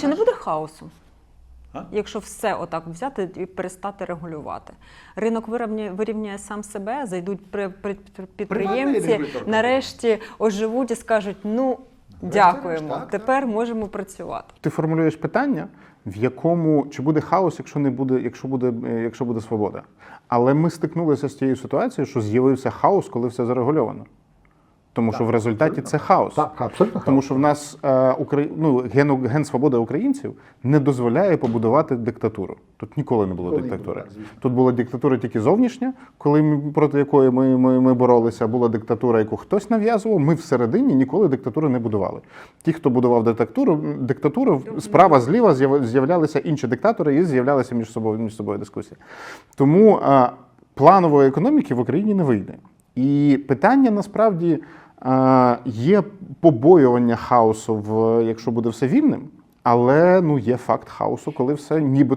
чи не буде хаосу? А? Якщо все отак взяти і перестати регулювати, ринок вирівняє, вирівняє сам себе, зайдуть при, при, при- підприємці, нарешті оживуть і скажуть: ну дякуємо, так, так. тепер можемо працювати. Ти формулюєш питання, в якому чи буде хаос, якщо не буде, якщо буде, е, якщо буде свобода. Але ми стикнулися з тією ситуацією, що з'явився хаос, коли все зарегульовано. Тому що в результаті це хаос. Так, абсолютно. Тому що в нас е, Украї... ну, ген, ген свободи українців не дозволяє побудувати диктатуру. Тут ніколи не було диктатури. Тут була диктатура тільки зовнішня, коли ми, проти якої ми, ми, ми боролися. Була диктатура, яку хтось нав'язував. Ми всередині ніколи диктатури не будували. Ті, хто будував диктатуру, диктатуру справа зліва з'яв- з'являлися інші диктатори і з'являлися між собою між собою дискусії. Тому е, планової економіки в Україні не вийде. І питання насправді е, є побоювання хаосу, в, якщо буде все вільним, але ну, є факт хаосу, коли все ніби